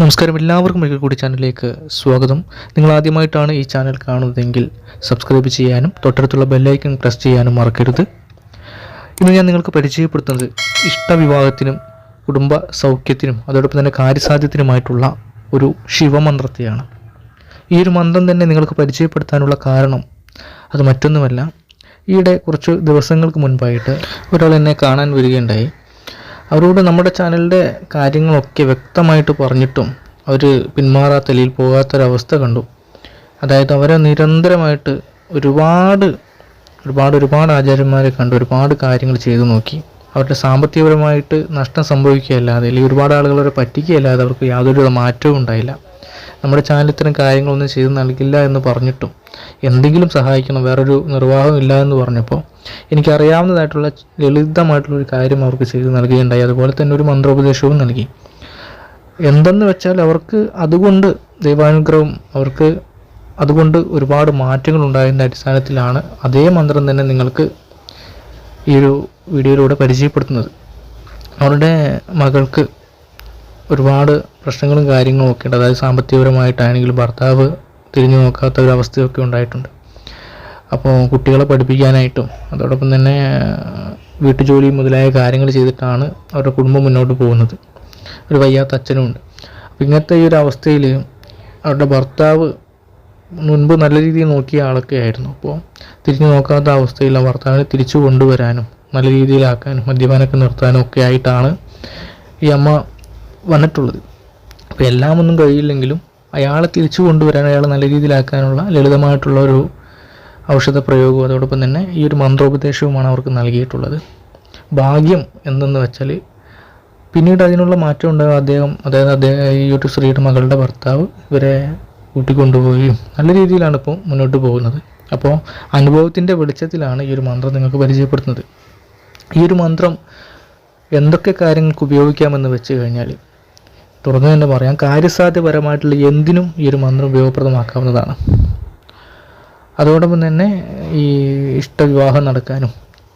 നമസ്കാരം. എല്ലാവർക്കും ഒരിക്കൽ കൂടി ചാനലിലേക്ക് സ്വാഗതം. നിങ്ങൾ ആദ്യമായിട്ടാണ് ഈ ചാനൽ കാണുന്നതെങ്കിൽ സബ്സ്ക്രൈബ് ചെയ്യാനും തൊട്ടടുത്തുള്ള ബെല്ലൈക്കൺ പ്രസ് ചെയ്യാനും മറക്കരുത്. ഇന്ന് ഞാൻ നിങ്ങൾക്ക് പരിചയപ്പെടുത്തുന്നത് ഇഷ്ടവിവാഹത്തിനും കുടുംബ സൗഖ്യത്തിനും അതോടൊപ്പം തന്നെ കാര്യസാധ്യത്തിനുമായിട്ടുള്ള ഒരു ശിവമന്ത്രത്തെയാണ്. ഈ ഒരു മന്ത്രം തന്നെ നിങ്ങൾക്ക് പരിചയപ്പെടുത്താനുള്ള കാരണം അത് മറ്റൊന്നുമല്ല. ഈയിടെ കുറച്ച് ദിവസങ്ങൾക്ക് മുൻപായിട്ട് ഒരാൾ എന്നെ കാണാൻ വരികയുണ്ടായി. അവരോട് നമ്മുടെ ചാനലിന്റെ കാര്യങ്ങളൊക്കെ വ്യക്തമായിട്ട് പറഞ്ഞിട്ടും അവർ പിന്മാറാത്ത പോകാത്തൊരവസ്ഥ കണ്ടു. അതായത് അവരെ നിരന്തരമായിട്ട് ഒരുപാട് ഒരുപാട് ഒരുപാട് ആചാര്യന്മാരെ കണ്ട് ഒരുപാട് കാര്യങ്ങൾ ചെയ്തു നോക്കി. അവരുടെ സാമ്പത്തികപരമായിട്ട് നഷ്ടം സംഭവിക്കുകയല്ലാതെ അല്ലെങ്കിൽ ഒരുപാട് ആളുകൾ അവരെ പറ്റിക്കുകയല്ലാതെ അവർക്ക് യാതൊരു മാറ്റവും ഉണ്ടായില്ല. നമ്മുടെ ചാനൽ ഇത്തരം കാര്യങ്ങളൊന്നും ചെയ്ത് നൽകില്ല എന്ന് പറഞ്ഞിട്ടും എന്തെങ്കിലും സഹായിക്കണം വേറൊരു നിർവാഹം ഇല്ല എന്ന് പറഞ്ഞപ്പോൾ എനിക്കറിയാവുന്നതായിട്ടുള്ള ലളിതമായിട്ടുള്ള ഒരു കാര്യം അവർക്ക് ചെയ്ത് നൽകുകയുണ്ടായി. അതുപോലെ തന്നെ ഒരു മന്ത്രോപദേശവും നൽകി. എന്തെന്ന് വെച്ചാൽ അവർക്ക് അതുകൊണ്ട് ദൈവാനുഗ്രഹം അവർക്ക് അതുകൊണ്ട് ഒരുപാട് മാറ്റങ്ങൾ ഉണ്ടായതിന്റെ അടിസ്ഥാനത്തിലാണ് അതേ മന്ത്രം തന്നെ നിങ്ങൾക്ക് ഈ ഒരു വീഡിയോയിലൂടെ പരിചയപ്പെടുത്തുന്നത്. അവരുടെ മകൾക്ക് ഒരുപാട് പ്രശ്നങ്ങളും കാര്യങ്ങളും ഒക്കെ ഉണ്ട്. അതായത് സാമ്പത്തികപരമായിട്ടാണെങ്കിലും ഭർത്താവ് തിരിഞ്ഞു നോക്കാത്ത ഒരു അവസ്ഥയൊക്കെ ഉണ്ടായിട്ടുണ്ട്. അപ്പോൾ കുട്ടികളെ പഠിപ്പിക്കാനായിട്ടും അതോടൊപ്പം തന്നെ വീട്ടുജോലി മുതലായ കാര്യങ്ങൾ ചെയ്തിട്ടാണ് അവരുടെ കുടുംബം മുന്നോട്ട് പോകുന്നത്. ഒരു വയ്യാത്ത അച്ഛനുമുണ്ട് അപ്പോൾ ഇങ്ങനത്തെ ഈ ഒരു അവസ്ഥയിൽ അവരുടെ ഭർത്താവ് മുൻപ് നല്ല രീതിയിൽ നോക്കിയ ആളൊക്കെ ആയിരുന്നു. അപ്പോൾ തിരിഞ്ഞു നോക്കാത്ത അവസ്ഥയിൽ ആ ഭർത്താവിനെ തിരിച്ചു കൊണ്ടുവരാനും നല്ല രീതിയിലാക്കാനും മദ്യപാനമൊക്കെ നിർത്താനും ഒക്കെ ആയിട്ടാണ് ഈ അമ്മ വന്നിട്ടുള്ളത്. അപ്പോൾ എല്ലാം ഒന്നും കഴിയില്ലെങ്കിലും അയാളെ തിരിച്ചു കൊണ്ടുവരാൻ അയാളെ നല്ല രീതിയിലാക്കാനുള്ള ലളിതമായിട്ടുള്ള ഒരു ഔഷധ പ്രയോഗവും അതോടൊപ്പം തന്നെ ഈ ഒരു മന്ത്രോപദേശവുമാണ് അവർക്ക് നൽകിയിട്ടുള്ളത്. ഭാഗ്യം എന്തെന്ന് വെച്ചാൽ പിന്നീട് അതിനുള്ള മാറ്റം ഉണ്ടാകും അദ്ദേഹം അതായത് അദ്ദേഹം ഈ ഒരു സ്ത്രീയുടെ മകളുടെ ഭർത്താവ് ഇവരെ കൂട്ടിക്കൊണ്ടുപോവുകയും നല്ല രീതിയിലാണ് ഇപ്പോൾ മുന്നോട്ട് പോകുന്നത്. അപ്പോൾ അനുഭവത്തിന്റെ വെളിച്ചത്തിലാണ് ഈ ഒരു മന്ത്രം നിങ്ങൾക്ക് പരിചയപ്പെടുത്തുന്നത് ഈ ഒരു മന്ത്രം എന്തൊക്കെ കാര്യങ്ങൾക്ക് ഉപയോഗിക്കാമെന്ന് വെച്ച് കഴിഞ്ഞാൽ തുറന്നു തന്നെ പറയാം. കാര്യസാധ്യപരമായിട്ടുള്ള എന്തിനും ഈ ഒരു മന്ത്രം ഉപയോഗപ്രദമാക്കാവുന്നതാണ്. അതോടൊപ്പം തന്നെ ഈ ഇഷ്ടവിവാഹം നടക്കാനും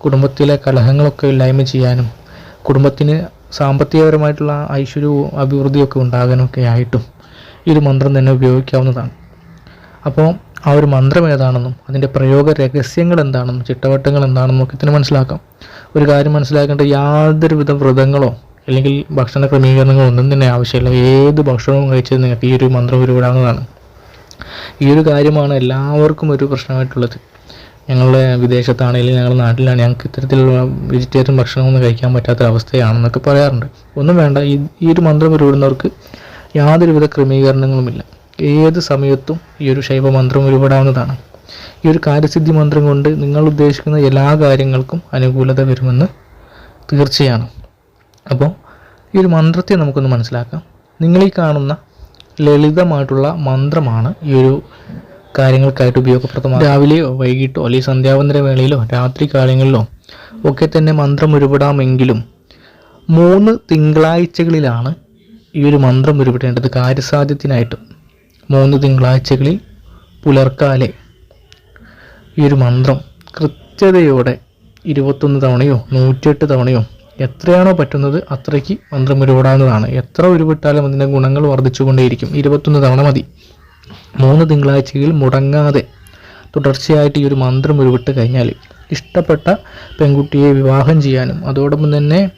കുടുംബത്തിലെ കലഹങ്ങളൊക്കെ ഇല്ലായ്മ ചെയ്യാനും കുടുംബത്തിന് സാമ്പത്തികപരമായിട്ടുള്ള ഐശ്വര്യവും അഭിവൃദ്ധിയൊക്കെ ഉണ്ടാകാനൊക്കെ ആയിട്ടും ഈ ഒരു മന്ത്രം തന്നെ ഉപയോഗിക്കാവുന്നതാണ്. അപ്പോൾ ആ ഒരു മന്ത്രം ഏതാണെന്നും അതിന്റെ പ്രയോഗ രഹസ്യങ്ങൾ എന്താണെന്നും ചിട്ടവട്ടങ്ങൾ എന്താണെന്നും ഒക്കെ തന്നെ മനസ്സിലാക്കാം. ഒരു കാര്യം മനസ്സിലാക്കേണ്ട യാതൊരുവിധ വ്രതങ്ങളോ അല്ലെങ്കിൽ ഭക്ഷണ ക്രമീകരണങ്ങൾ ഒന്നും തന്നെ ആവശ്യമില്ല. ഏത് ഭക്ഷണവും കഴിച്ചത് നിങ്ങൾക്ക് ഈ ഒരു മന്ത്രം ഉരുവിടാവുന്നതാണ്. ഈ ഒരു കാര്യമാണ് എല്ലാവർക്കും ഒരു പ്രശ്നമായിട്ടുള്ളത്. ഞങ്ങളുടെ വിദേശത്താണെങ്കിലും ഞങ്ങളുടെ നാട്ടിലാണ് ഞങ്ങൾക്ക് ഇത്തരത്തിലുള്ള വെജിറ്റേറിയൻ ഭക്ഷണമൊന്നും കഴിക്കാൻ പറ്റാത്ത അവസ്ഥയാണെന്നൊക്കെ പറയാറുണ്ട്. ഒന്നും വേണ്ട. ഈ ഒരു മന്ത്രം ഉരുവിടുന്നവർക്ക് യാതൊരുവിധ ക്രമീകരണങ്ങളുമില്ല. ഏത് സമയത്തും ഈ ഒരു ശൈവ മന്ത്രം ഉരുവിടാവുന്നതാണ്. ഈ ഒരു കാര്യസിദ്ധി മന്ത്രം കൊണ്ട് നിങ്ങൾ ഉദ്ദേശിക്കുന്ന എല്ലാ കാര്യങ്ങൾക്കും അനുകൂലത വരുമെന്ന് തീർച്ചയാണ്. അപ്പോൾ ഈ ഒരു മന്ത്രത്തെ നമുക്കൊന്ന് മനസ്സിലാക്കാം. നിങ്ങൾ ഈ കാണുന്ന ലളിതമായിട്ടുള്ള മന്ത്രമാണ് ഈ ഒരു കാര്യങ്ങൾക്കായിട്ട് ഉപയോഗപ്രദമാണ് രാവിലെയോ വൈകിട്ടോ അല്ലെങ്കിൽ സന്ധ്യാവന്തര വേളയിലോ രാത്രി കാലങ്ങളിലോ ഒക്കെ തന്നെ മന്ത്രം ഉരുവിടാമെങ്കിലും മൂന്ന് തിങ്കളാഴ്ചകളിലാണ് ഈ ഒരു മന്ത്രം ഉരുവിടേണ്ടത് കാര്യസാധ്യത്തിനായിട്ട്. മൂന്ന് തിങ്കളാഴ്ചകളിൽ പുലർക്കാലെ ഈ ഒരു മന്ത്രം കൃത്യതയോടെ ഇരുപത്തൊന്ന് തവണയോ നൂറ്റിയെട്ട് തവണയോ എത്രയാണോ പറ്റുന്നത് അത്രയ്ക്ക് മന്ത്രം ഉരുവിടാവുന്നതാണ്. എത്ര ഉരുവിട്ടാലും അതിന്റെ ഗുണങ്ങൾ വർദ്ധിച്ചുകൊണ്ടേയിരിക്കും. ഇരുപത്തൊന്ന് തവണ മതി. മൂന്ന് തിങ്കളാഴ്ചയിൽ മുടങ്ങാതെ തുടർച്ചയായിട്ട് ഈ ഒരു മന്ത്രം ഉരുവിട്ട് കഴിഞ്ഞാൽ ഇഷ്ടപ്പെട്ട പെൺകുട്ടിയെ വിവാഹം ചെയ്യാനും അതോടൊപ്പം തന്നെ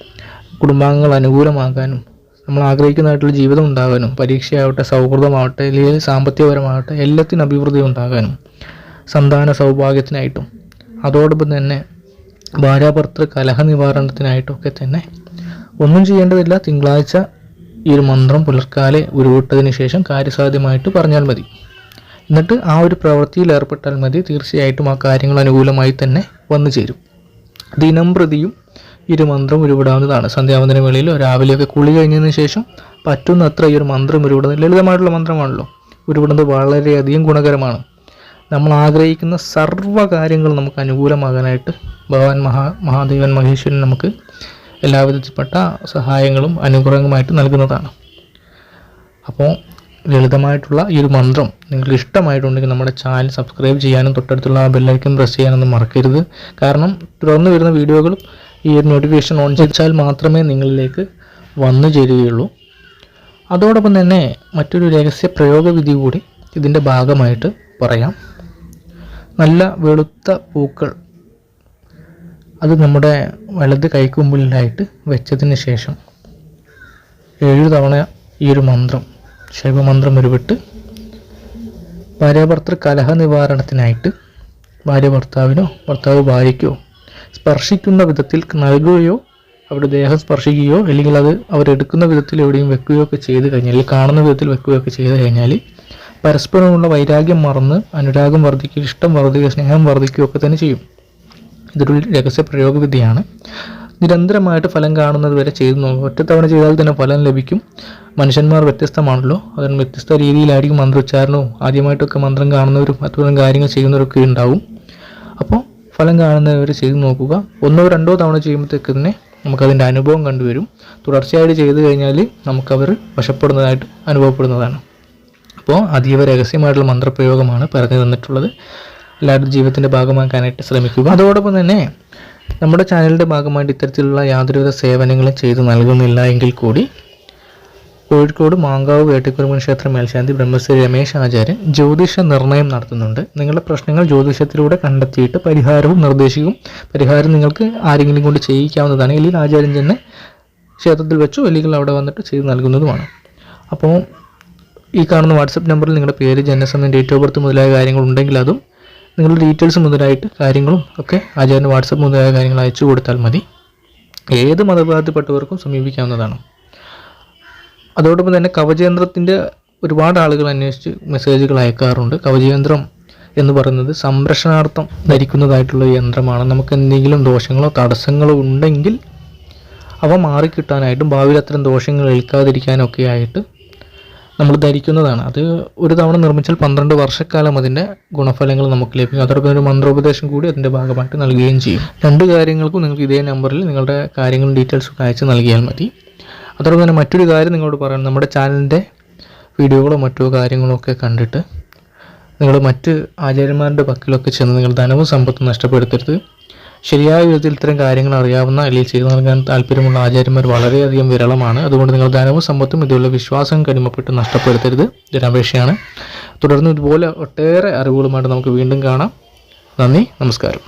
കുടുംബാംഗങ്ങൾ അനുകൂലമാകാനും നമ്മൾ ആഗ്രഹിക്കുന്നതായിട്ടുള്ള ജീവിതം ഉണ്ടാകാനും പരീക്ഷയാവട്ടെ സൗഹൃദമാവട്ടെ അല്ലെങ്കിൽ സാമ്പത്തികപരമാവട്ടെ എല്ലാത്തിനും അഭിവൃദ്ധി ഉണ്ടാകാനും സന്താന സൗഭാഗ്യത്തിനായിട്ടും അതോടൊപ്പം തന്നെ ഭാര്യാഭർത്തൃ കലഹ നിവാരണത്തിനായിട്ടൊക്കെ തന്നെ ഒന്നും ചെയ്യേണ്ടതില്ല. തിങ്കളാഴ്ച ഈ ഒരു മന്ത്രം പുലർക്കാലെ ഉരുവിട്ടതിന് ശേഷം കാര്യസാധ്യമായിട്ട് പറഞ്ഞാൽ മതി. എന്നിട്ട് ആ ഒരു പ്രവൃത്തിയിൽ ഏർപ്പെട്ടാൽ മതി. തീർച്ചയായിട്ടും ആ കാര്യങ്ങൾ അനുകൂലമായി തന്നെ വന്നു ചേരും. ദിനം പ്രതിയും ഈ ഒരു മന്ത്രം ഉരുവിടാവുന്നതാണ്. സന്ധ്യാവന്തന വേളയിലോ രാവിലെയൊക്കെ കുളി കഴിഞ്ഞതിന് ശേഷം പറ്റുന്നത്ര ഈ ഒരു മന്ത്രം ഉരുവിടുന്നത് ലളിതമായിട്ടുള്ള മന്ത്രമാണല്ലോ. ഉരുവിടുന്നത് വളരെയധികം ഗുണകരമാണ്. നമ്മൾ ആഗ്രഹിക്കുന്ന സർവ കാര്യങ്ങൾ നമുക്ക് അനുകൂലമാകാനായിട്ട് ഭഗവാൻ മഹാ മഹാദേവൻ മഹേശ്വരൻ നമുക്ക് എല്ലാവിധത്തിൽപ്പെട്ട സഹായങ്ങളും അനുഗ്രഹങ്ങളുമായിട്ട് നൽകുന്നതാണ്. അപ്പോൾ ലളിതമായിട്ടുള്ള ഈ ഒരു മന്ത്രം നിങ്ങൾക്ക് ഇഷ്ടമായിട്ടുണ്ടെങ്കിൽ നമ്മുടെ ചാനൽ സബ്സ്ക്രൈബ് ചെയ്യാനും തൊട്ടടുത്തുള്ള ആ ബെല്ലൈക്കൻ പ്രസ് ചെയ്യാനൊന്നും മറക്കരുത്. കാരണം തുടർന്ന് വരുന്ന വീഡിയോകളും ഈ ഒരു നോട്ടിഫിക്കേഷൻ ഓൺ ചെയ്താൽ മാത്രമേ നിങ്ങളിലേക്ക് വന്നു ചേരുകയുള്ളൂ. അതോടൊപ്പം തന്നെ മറ്റൊരു രഹസ്യ പ്രയോഗവിധി കൂടി ഇതിന്റെ ഭാഗമായിട്ട് പറയാം. നല്ല വെളുത്ത പൂക്കൾ അത് നമ്മുടെ വലത് കൈക്കുമ്പിലായിട്ട് വെച്ചതിന് ശേഷം ഏഴ് തവണ ഈ ഒരു മന്ത്രം ശൈവമന്ത്രം ഉരുവിട്ട് ഭാര്യാഭർത്തൃ കലഹ നിവാരണത്തിനായിട്ട് ഭാര്യ ഭർത്താവിനോ ഭർത്താവ് ഭാര്യയ്ക്കോ സ്പർശിക്കുന്ന വിധത്തിൽ നൽകുകയോ അവരുടെ ദേഹം സ്പർശിക്കുകയോ അല്ലെങ്കിൽ അത് അവരെടുക്കുന്ന വിധത്തിൽ എവിടെയും വെക്കുകയോ ഒക്കെ ചെയ്ത് കഴിഞ്ഞാൽ കാണുന്ന വിധത്തിൽ വെക്കുകയോ ഒക്കെ ചെയ്ത് കഴിഞ്ഞാൽ പരസ്പരമുള്ള വൈരാഗ്യം മറന്ന് അനുരാഗം വർദ്ധിക്കുക ഇഷ്ടം വർദ്ധിക്കുക സ്നേഹം വർദ്ധിക്കുകയൊക്കെ തന്നെ ചെയ്യും. ഇതൊരു രഹസ്യ പ്രയോഗവിദ്യയാണ്. നിരന്തരമായിട്ട് ഫലം കാണുന്നത് വരെ ചെയ്തു നോക്കും ഒറ്റത്തവണ ചെയ്താൽ തന്നെ ഫലം ലഭിക്കും. മനുഷ്യന്മാർ വ്യത്യസ്തമാണല്ലോ. അതിന് വ്യത്യസ്ത രീതിയിലായിരിക്കും മന്ത്രോച്ചാരണവും. ആദ്യമായിട്ടൊക്കെ മന്ത്രം കാണുന്നവരും അത്തരം കാര്യങ്ങൾ ചെയ്യുന്നവരൊക്കെ ഉണ്ടാവും. അപ്പോൾ ഫലം കാണുന്നവർ ചെയ്തു നോക്കുക. ഒന്നോ രണ്ടോ തവണ ചെയ്യുമ്പോഴത്തേക്ക് തന്നെ നമുക്കതിന്റെ അനുഭവം കണ്ടുവരും. തുടർച്ചയായിട്ട് ചെയ്തു കഴിഞ്ഞാൽ നമുക്കവർ വശപ്പെടുന്നതായിട്ട് അനുഭവപ്പെടുന്നതാണ്. അപ്പോൾ അതീവ രഹസ്യമായിട്ടുള്ള മന്ത്രപ്രയോഗമാണ് പറഞ്ഞു തന്നിട്ടുള്ളത് എല്ലാവരുടെ ജീവിതത്തിന്റെ ഭാഗമാക്കാനായിട്ട് ശ്രമിക്കുക. അതോടൊപ്പം തന്നെ നമ്മുടെ ചാനലിന്റെ ഭാഗമായിട്ട് ഇത്തരത്തിലുള്ള യാതൊരുവിധ സേവനങ്ങളും ചെയ്തു നൽകുന്നില്ല എങ്കിൽ കൂടി കോഴിക്കോട് മാങ്കാവ് വേട്ടിക്കുറുമൻ ക്ഷേത്ര മേൽശാന്തി ബ്രഹ്മശ്രീ രമേശ് ആചാര്യൻ ജ്യോതിഷ നിർണയം നടത്തുന്നുണ്ട്. നിങ്ങളുടെ പ്രശ്നങ്ങൾ ജ്യോതിഷത്തിലൂടെ കണ്ടെത്തിയിട്ട് പരിഹാരവും നിർദ്ദേശിക്കും. പരിഹാരം നിങ്ങൾക്ക് ആരെങ്കിലും കൊണ്ട് ചെയ്യിക്കാവുന്നതാണ്. ഇല്ലെങ്കിൽ ആചാര്യൻ തന്നെ ക്ഷേത്രത്തിൽ വെച്ചോ അല്ലെങ്കിൽ അവിടെ വന്നിട്ട് ചെയ്ത് നൽകുന്നതുമാണ്. അപ്പോൾ ഈ കാണുന്ന വാട്സപ്പ് നമ്പറിൽ നിങ്ങളുടെ പേര് ജനസമയം ഡേറ്റ് ഓഫ് ബർത്ത് മുതലായ കാര്യങ്ങൾ ഉണ്ടെങ്കിൽ അതും നിങ്ങളുടെ ഡീറ്റെയിൽസ് മുതലായിട്ട് കാര്യങ്ങളും ഒക്കെ ആചാര്യന് വാട്സപ്പ് മുതലായ കാര്യങ്ങൾ അയച്ചു കൊടുത്താൽ മതി. ഏത് മതവിഭാഗത്തിൽപ്പെട്ടവർക്കും സമീപിക്കാവുന്നതാണ്. അതോടൊപ്പം തന്നെ കവചയന്ത്രത്തിന്റെ ഒരുപാട് ആളുകൾ അന്വേഷിച്ച് മെസ്സേജുകൾ അയക്കാറുണ്ട്. കവചയന്ത്രം എന്ന് പറയുന്നത് സംരക്ഷണാർത്ഥം ധരിക്കുന്നതായിട്ടുള്ള യന്ത്രമാണ്. നമുക്ക് എന്തെങ്കിലും ദോഷങ്ങളോ തടസ്സങ്ങളോ ഉണ്ടെങ്കിൽ അവ മാറിക്കിട്ടാനായിട്ടും ഭാവിയിൽ അത്തരം ദോഷങ്ങൾ ഏൽക്കാതിരിക്കാനൊക്കെ ആയിട്ട് നമ്മൾ ധരിക്കുന്നതാണ്. അത് ഒരു തവണ നിർമ്മിച്ചാൽ പന്ത്രണ്ട് വർഷക്കാലം അതിന്റെ ഗുണഫലങ്ങൾ നമുക്ക് ലഭിക്കും. അതോടൊപ്പം ഒരു മന്ത്രോപദേശം കൂടി അതിന്റെ ഭാഗമായിട്ട് നൽകുകയും ചെയ്യും. രണ്ട് കാര്യങ്ങൾക്കും നിങ്ങൾക്ക് ഇതേ നമ്പറിൽ നിങ്ങളുടെ കാര്യങ്ങളും ഡീറ്റെയിൽസും അയച്ച് നൽകിയാൽ മതി. അതോടൊപ്പം തന്നെ മറ്റൊരു കാര്യം നിങ്ങളോട് പറയാം നമ്മുടെ ചാനലിന്റെ വീഡിയോകളോ മറ്റോ കാര്യങ്ങളോ ഒക്കെ കണ്ടിട്ട് നിങ്ങൾ മറ്റ് ആചാര്യന്മാരുടെ പക്കലൊക്കെ ചെന്ന് നിങ്ങൾ ധനവും സമ്പത്തും നഷ്ടപ്പെടുത്തരുത്. ശരിയായ വിധത്തിൽ ഇത്തരം കാര്യങ്ങൾ അറിയാവുന്ന അല്ലെങ്കിൽ ചെയ്തു നൽകാൻ താല്പര്യമുള്ള ആചാര്യന്മാർ വളരെയധികം വിരളമാണ്. അതുകൊണ്ട് നിങ്ങൾ ധനവും സമ്പത്തും ഇതുള്ള വിശ്വാസം കടിമപ്പെട്ട് നഷ്ടപ്പെടുത്തരുത്. ഇതൊരപേക്ഷയാണ് തുടർന്ന് ഇതുപോലെ ഒട്ടേറെ അറിവുകളുമായിട്ട് നമുക്ക് വീണ്ടും കാണാം. നന്ദി നമസ്കാരം.